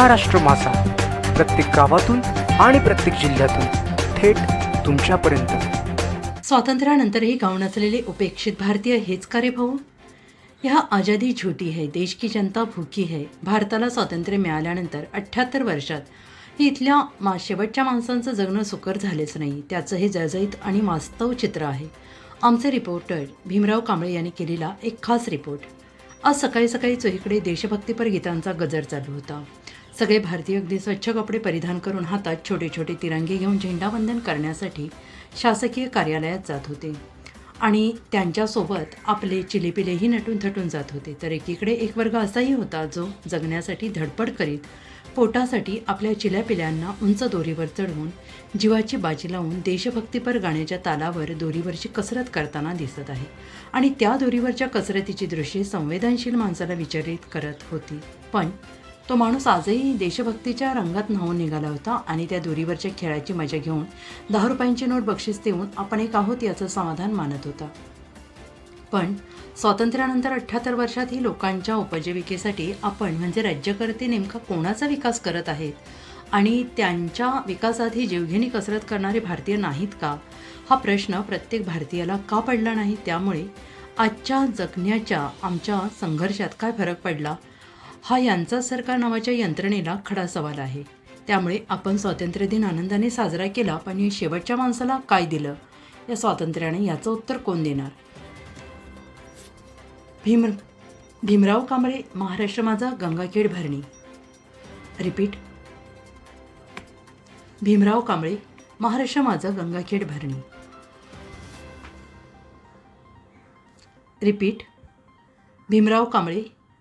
महाराष्ट्र मासा. प्रत्येक गावातून आणि प्रत्येक जिल्ह्यातून थेट तुमच्यापर्यंत. स्वातंत्र्यानंतरही गाव नसलेले उपेक्षित भारतीय हेच का रे भाऊ? ह्या आजादी झुटी है देश की जनता भूकी है. भारताला स्वातंत्र्य मिळाल्यानंतर अठ्ठ्याहत्तर वर्षात हे इथल्या मा शेवटच्या माणसांचं जगणं सुकर झालेच नाही. त्याचं हे जळजळीत आणि वास्तव चित्र आहे. आमचे रिपोर्टर भीमराव कांबळे यांनी केलेला एक खास रिपोर्ट. आज सकाळी सकाळी चोहीकडे देशभक्तीपर गीतांचा गजर चालू होता. सगळे भारतीय अगदी स्वच्छ कपडे परिधान करून हातात छोटे छोटे तिरंगे घेऊन झेंडावंदन करण्यासाठी शासकीय कार्यालयात जात होते. आणि त्यांच्यासोबत आपले चिलेपिलेही नटून थटून जात होते. तर एकीकडे एक वर्ग असाही होता जो जगण्यासाठी धडपड करीत पोटासाठी आपल्या चिल्यापिल्यांना उंच दोरीवर चढवून जीवाची बाजी लावून देशभक्तीपर गाण्याच्या तालावर दोरीवरची कसरत करताना दिसत आहे. आणि त्या दोरीवरच्या कसरतीची दृश्ये संवेदनशील माणसाला विचलित करत होती. पण तो माणूस आजही देशभक्तीच्या रंगात न्हावून निघाला होता आणि त्या दोरीवरच्या खेळाची मजा घेऊन दहा रुपयांची नोट बक्षीस देऊन आपण एक आहोत याचं समाधान मानत होता. पण स्वातंत्र्यानंतर अठ्ठ्याहत्तर वर्षातही लोकांच्या उपजीविकेसाठी आपण म्हणजे राज्यकर्ते नेमका कोणाचा विकास करत आहेत? आणि त्यांच्या विकासातही जीवघेणी कसरत करणारे भारतीय नाहीत का? हा प्रश्न प्रत्येक भारतीयाला का पडला नाही? त्यामुळे आजच्या जगण्याच्या आमच्या संघर्षात काय फरक पडला? हा यांचा सरकार नावाच्या यंत्रणेला खडा सवाल आहे. त्यामुळे आपण स्वातंत्र्य दिन आनंदाने साजरा केला पण शेवटच्या माणसाला काय दिलं? या स्वातंत्र्याने याचं उत्तर कोण देणार? भीम भीमराव कांबळे महाराष्ट्र माझा गंगाखेड भरणी. रिपीट. भीमराव कांबळे महाराष्ट्र माझा गंगाखेड भरणी. रिपीट. भीमराव कांबळे